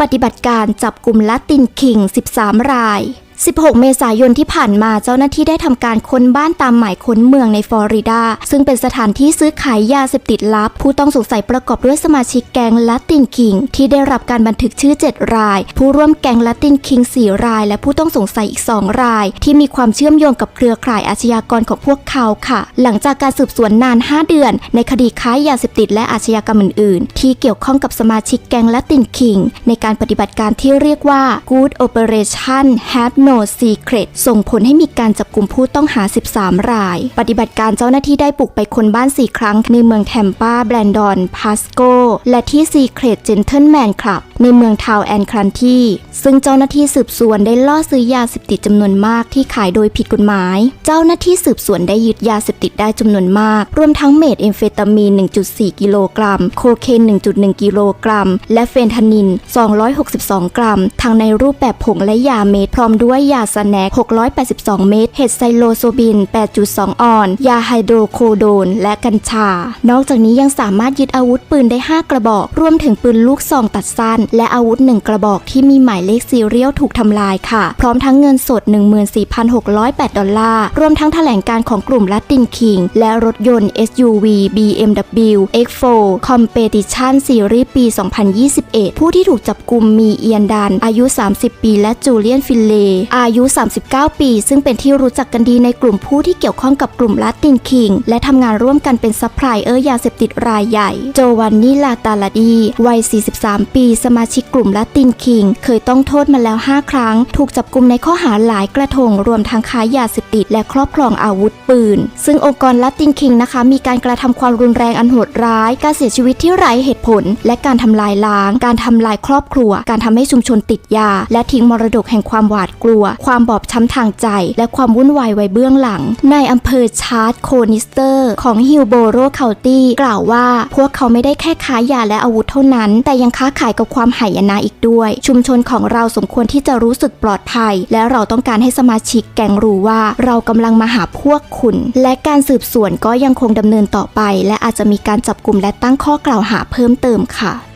ปฏิบัติการจับกลุ่มลัตินคิง 13 ราย 16 เมษายนที่ผ่านมาเจ้าหน้าที่ได้ทำการค้นบ้านตามหมายค้นเมืองในฟลอริดา ซึ่งเป็นสถานที่ซื้อขายยาเสพติดลับ ผู้ต้องสงสัยประกอบด้วยสมาชิกแก๊งลัตินคิง ที่ได้รับการบันทึกชื่อ 7 ราย ผู้ร่วมแก๊งลัตินคิง 4 ราย และผู้ต้องสงสัยอีก 2 ราย ที่มีความเชื่อมโยงกับเครือข่ายอาชญากรของพวกเขาค่ะ หลังจากการสืบสวนนาน 5 เดือน ในคดีค้ายาเสพติดและอาชญากรรมอื่นๆ ที่เกี่ยวข้องกับสมาชิกแก๊งลัตินคิง ในการปฏิบัติการที่เรียกว่า Good Operation Have No Secret ส่งผลให้มีการจับกลุ่มผู้ต้องหา 13 ราย ปฏิบัติการเจ้าหน้าที่ได้บุกไปคนบ้าน 4 ครั้งในเมืองแทมปา แบรนดอน พาสโก และที่ Secret Gentleman Club ในเมืองทาวแอนคลันทีซึ่งเจ้าหน้าที่สืบสวนได้ล่อซื้อยาเสพติดจำนวนมากที่ขายโดยผิดกฎหมาย เจ้าหน้าที่สืบสวนได้ยึดยาเสพติดได้จำนวนมาก รวมทั้งเมทเอมเฟตามีน 1.4 กิโลกรัม โคเคน 1.1 กิโลกรัม และเฟนทานิน 262 กรัม ทั้งในรูปแบบผงและยาเม็ดพร้อมด้วยยาสแนก 682 เม็ด เห็ดไซโลโซบิน 8.2 ออน ยาไฮโดรโคโดน และกัญชา นอกจากนี้ยังสามารถยึดอาวุธปืนได้ 5 กระบอก รวมถึงปืนลูกซองตัดสั้นและอาวุธ 1 กระบอกที่มีหมายเลขซีเรียลถูกทำลายค่ะ พร้อมทั้งเงินสด 14,608 ดอลลาร์ รวมทั้งแถลงการของกลุ่มลัตตินคิง และรถยนต์ SUV BMW X4 Competition Series ปี 2021 ผู้ที่ถูกจับกลุ่มมีเอียนดัน อายุ 30 ปี และจูเลียนฟินเล อายุ 39 ปี ซึ่งเป็นที่รู้จักกันดีในกลุ่มผู้ที่เกี่ยวข้องกับกลุ่มลัตินคิง และทำงานร่วมกันเป็นซัพพลายเออร์ยาเสพติดรายใหญ่ โจวันนี่ลาตาลาดี วัย 43 ปีสมาชิกกลุ่มลัตินคิง เคยต้องโทษมาแล้ว 5 ครั้ง ถูกจับกลุ่มในข้อหาหลายกระทง รวมทั้งค้ายาเสพติดและครอบครองอาวุธปืน ซึ่งองค์กรลัตินคิงนะคะ มีการกระทำความรุนแรงอันโหดร้าย การเสียชีวิตที่ไร้เหตุผล และการทำลายล้าง การทำลายครอบครัว การทำให้ชุมชนติดยา และทิ้งมรดกแห่งความหวาดกลัว ความบอบช้ำทางใจ และความวุ่นวายไว้เบื้องหลัง ในอำเภอชาร์ตโคนิสเตอร์ของฮิลโบโรเคาตี้กล่าวว่า พวกเขาไม่ได้แค่ค้ายาและอาวุธเท่านั้น แต่ยังค้าขายกับความหายนะอีกด้วย ชุมชนของเราสมควรที่จะรู้สึกปลอดภัย และเราต้องการให้สมาชิกแกงรู้ว่า เรากำลังมาหาพวกคุณ และการสืบสวนก็ยังคงดำเนินต่อไป และอาจจะมีการจับกลุ่มและตั้งข้อกล่าวหาเพิ่มเติมค่ะ